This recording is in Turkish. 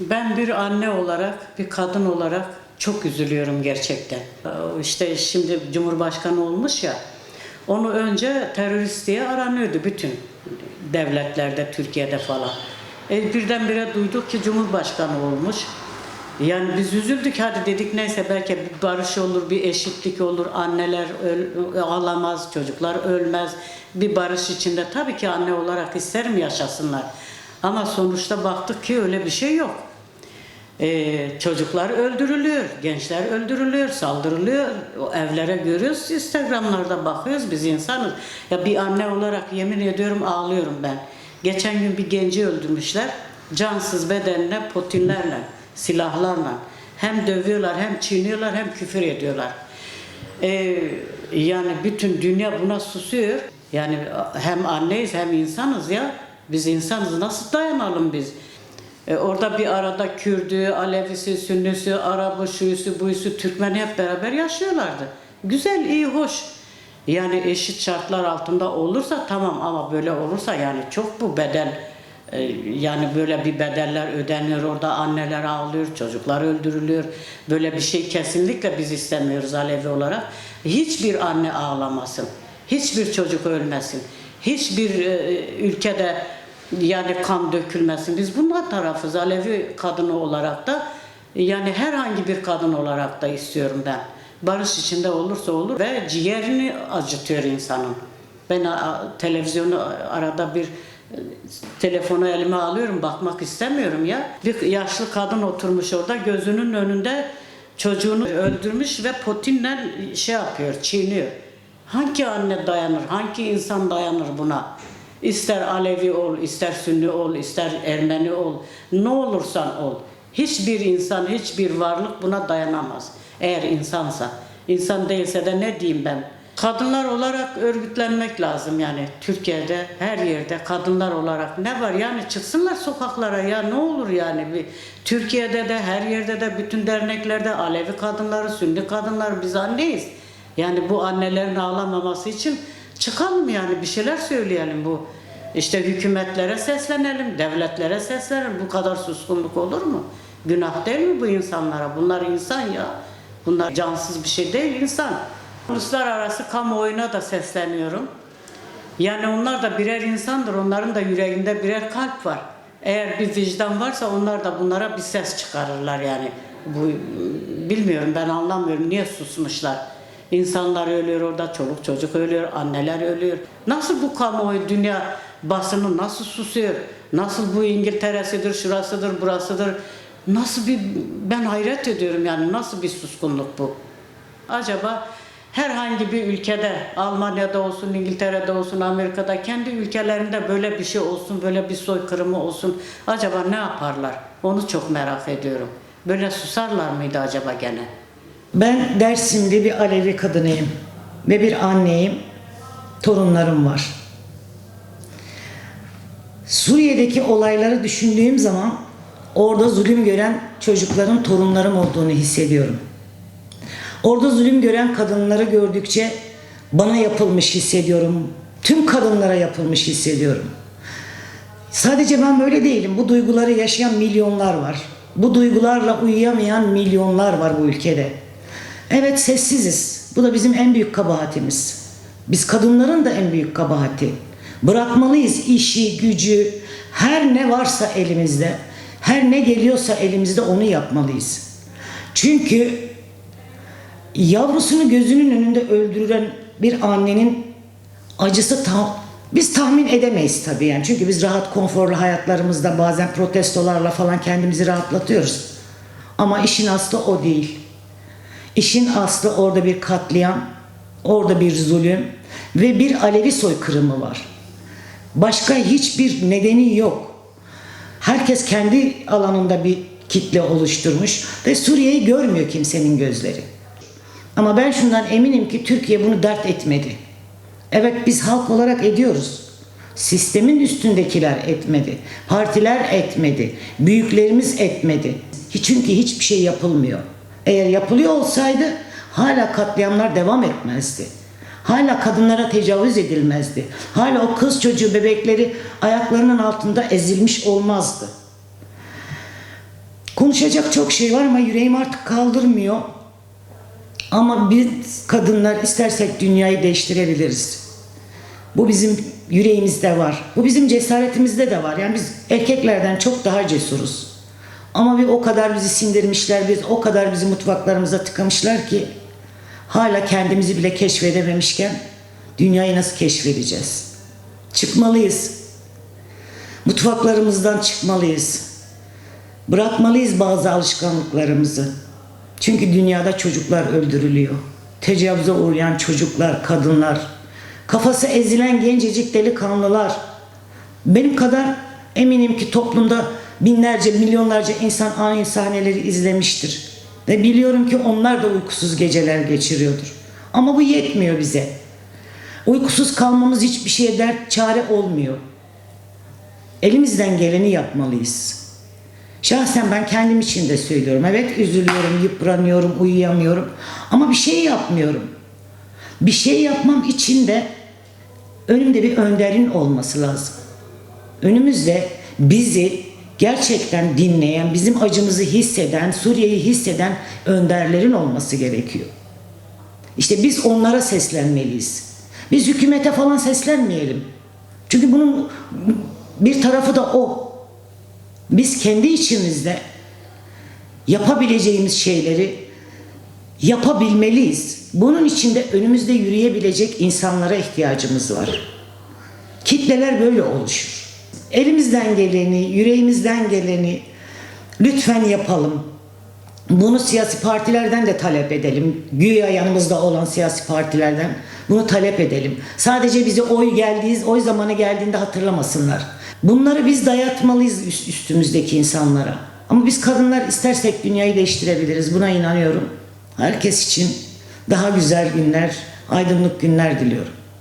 Ben bir anne olarak, bir kadın olarak çok üzülüyorum gerçekten. Ee, İşte şimdi Cumhurbaşkanı olmuş ya, onu önce terörist diye aranıyordu bütün devletlerde, Türkiye'de falan. E, birdenbire duyduk ki Cumhurbaşkanı olmuş. Yani biz üzüldük hadi dedik neyse belki bir barış olur, bir eşitlik olur, anneler öl, ağlamaz, çocuklar ölmez. Bir barış içinde tabii ki anne olarak isterim yaşasınlar. Ama sonuçta baktık ki öyle bir şey yok. Ee, çocuklar öldürülüyor, gençler öldürülüyor, saldırılıyor. O evlere görüyoruz, Instagramlarda bakıyoruz biz insanız. Ya bir anne olarak yemin ediyorum ağlıyorum ben. Geçen gün bir genci öldürmüşler. Cansız bedenine, potinlerle, silahlarla. Hem dövüyorlar, hem çiğniyorlar, hem küfür ediyorlar. Ee, yani bütün dünya buna susuyor. Yani hem anneyiz hem insanız ya. Biz insanız nasıl dayanalım biz? E, orada bir arada Kürdü, Alevisi, Sünnisi, Arabı, şuyusu, buyusu, Türkmeni hep beraber yaşıyorlardı. Güzel, iyi, hoş. Yani eşit şartlar altında olursa tamam ama böyle olursa yani çok bu bedel e, yani böyle bir bedeller ödeniyor orada anneler ağlıyor, çocuklar öldürülüyor. Böyle bir şey kesinlikle biz istemiyoruz Alevi olarak. Hiçbir anne ağlamasın. Hiçbir çocuk ölmesin. Hiçbir e, ülkede yani kan dökülmesin. Biz bunlar tarafız Alevi kadını olarak da yani herhangi bir kadın olarak da istiyorum ben. Barış içinde olursa olur ve ciğerini acıtıyor insanın. Ben televizyonu arada bir e, telefonu elime alıyorum bakmak istemiyorum ya. Bir yaşlı kadın oturmuş orada gözünün önünde çocuğunu öldürmüş ve potinle şey yapıyor, çiğniyor. Hangi anne dayanır, hangi insan dayanır buna? İster Alevi ol, ister Sünni ol, ister Ermeni ol, ne olursan ol. Hiçbir insan, hiçbir varlık buna dayanamaz. Eğer insansa. İnsan değilse de ne diyeyim ben? Kadınlar olarak örgütlenmek lazım yani Türkiye'de her yerde kadınlar olarak ne var yani çıksınlar sokaklara ya ne olur yani bir Türkiye'de de her yerde de bütün derneklerde Alevi kadınları, Sünni kadınlar biz anneyiz. Yani bu annelerin ağlamaması için çıkalım yani bir şeyler söyleyelim bu. İşte hükümetlere seslenelim, devletlere seslenelim. Bu kadar suskunluk olur mu? Günah değil mi bu insanlara? Bunlar insan ya. Bunlar cansız bir şey değil insan. Uluslararası kamuoyuna da sesleniyorum. Yani onlar da birer insandır. Onların da yüreğinde birer kalp var. Eğer bir vicdan varsa onlar da bunlara bir ses çıkarırlar yani. Bu bilmiyorum ben anlamıyorum niye susmuşlar. İnsanlar ölüyor orada, çoluk çocuk ölüyor, anneler ölüyor. Nasıl bu kamuoyu, dünya basını nasıl susuyor? Nasıl bu İngiltere'sidir, şurasıdır, burasıdır? Nasıl bir, ben hayret ediyorum yani nasıl bir suskunluk bu? Acaba herhangi bir ülkede, Almanya'da olsun, İngiltere'de olsun, Amerika'da, kendi ülkelerinde böyle bir şey olsun, böyle bir soykırımı olsun. Acaba ne yaparlar? Onu çok merak ediyorum. Böyle susarlar mıydı acaba gene? Ben Dersimli bir Alevi kadınıyım ve bir anneyim. Torunlarım var. Suriye'deki olayları düşündüğüm zaman orada zulüm gören çocukların torunlarım olduğunu hissediyorum. Orada zulüm gören kadınları gördükçe bana yapılmış hissediyorum. Tüm kadınlara yapılmış hissediyorum. Sadece ben böyle değilim. Bu duyguları yaşayan milyonlar var. Bu duygularla uyuyamayan milyonlar var bu ülkede. Evet sessiziz. Bu da bizim en büyük kabahatimiz. Biz kadınların da en büyük kabahati. Bırakmalıyız işi, gücü, her ne varsa elimizde, her ne geliyorsa elimizde onu yapmalıyız. Çünkü yavrusunu gözünün önünde öldüren bir annenin acısı tam biz tahmin edemeyiz tabii yani. Çünkü biz rahat konforlu hayatlarımızda bazen protestolarla falan kendimizi rahatlatıyoruz. Ama işin aslı o değil. İşin aslı orada bir katliam, orada bir zulüm ve bir Alevi soykırımı var. Başka hiçbir nedeni yok. Herkes kendi alanında bir kitle oluşturmuş ve Suriye'yi görmüyor kimsenin gözleri. Ama ben şundan eminim ki Türkiye bunu dert etmedi. Evet biz halk olarak ediyoruz. Sistemin üstündekiler etmedi. Partiler etmedi. Büyüklerimiz etmedi. Çünkü hiçbir şey yapılmıyor. Eğer yapılıyor olsaydı hala katliamlar devam etmezdi. Hala kadınlara tecavüz edilmezdi. Hala o kız çocuğu bebekleri ayaklarının altında ezilmiş olmazdı. Konuşacak çok şey var ama yüreğim artık kaldırmıyor. Ama biz kadınlar istersek dünyayı değiştirebiliriz. Bu bizim yüreğimizde var. Bu bizim cesaretimizde de var. Yani biz erkeklerden çok daha cesuruz. Ama bir o kadar bizi sindirmişler, biz o kadar bizi mutfaklarımıza tıkamışlar ki hala kendimizi bile keşfedememişken dünyayı nasıl keşfedeceğiz? Çıkmalıyız. Mutfaklarımızdan çıkmalıyız. Bırakmalıyız bazı alışkanlıklarımızı. Çünkü dünyada çocuklar öldürülüyor. Tecavüze uğrayan çocuklar, kadınlar, kafası ezilen gencecik delikanlılar. Benim kadar eminim ki toplumda binlerce, milyonlarca insan aynı sahneleri izlemiştir. Ve biliyorum ki onlar da uykusuz geceler geçiriyordur. Ama bu yetmiyor bize. Uykusuz kalmamız hiçbir şeye dert çare olmuyor. Elimizden geleni yapmalıyız. Şahsen ben kendim için de söylüyorum. Evet üzülüyorum, yıpranıyorum, uyuyamıyorum. Ama bir şey yapmıyorum. Bir şey yapmam için de önümde bir önderin olması lazım. Önümüzde bizi gerçekten dinleyen, bizim acımızı hisseden, Suriye'yi hisseden önderlerin olması gerekiyor. İşte biz onlara seslenmeliyiz. Biz hükümete falan seslenmeyelim. Çünkü bunun bir tarafı da o. Biz kendi içimizde yapabileceğimiz şeyleri yapabilmeliyiz. Bunun için de önümüzde yürüyebilecek insanlara ihtiyacımız var. Kitleler böyle oluşur. Elimizden geleni, yüreğimizden geleni lütfen yapalım. Bunu siyasi partilerden de talep edelim. Güya yanımızda olan siyasi partilerden bunu talep edelim. Sadece bize oy geldiği, oy zamanı geldiğinde hatırlamasınlar. Bunları biz dayatmalıyız üst- üstümüzdeki insanlara. Ama biz kadınlar istersek dünyayı değiştirebiliriz. Buna inanıyorum. Herkes için daha güzel günler, aydınlık günler diliyorum.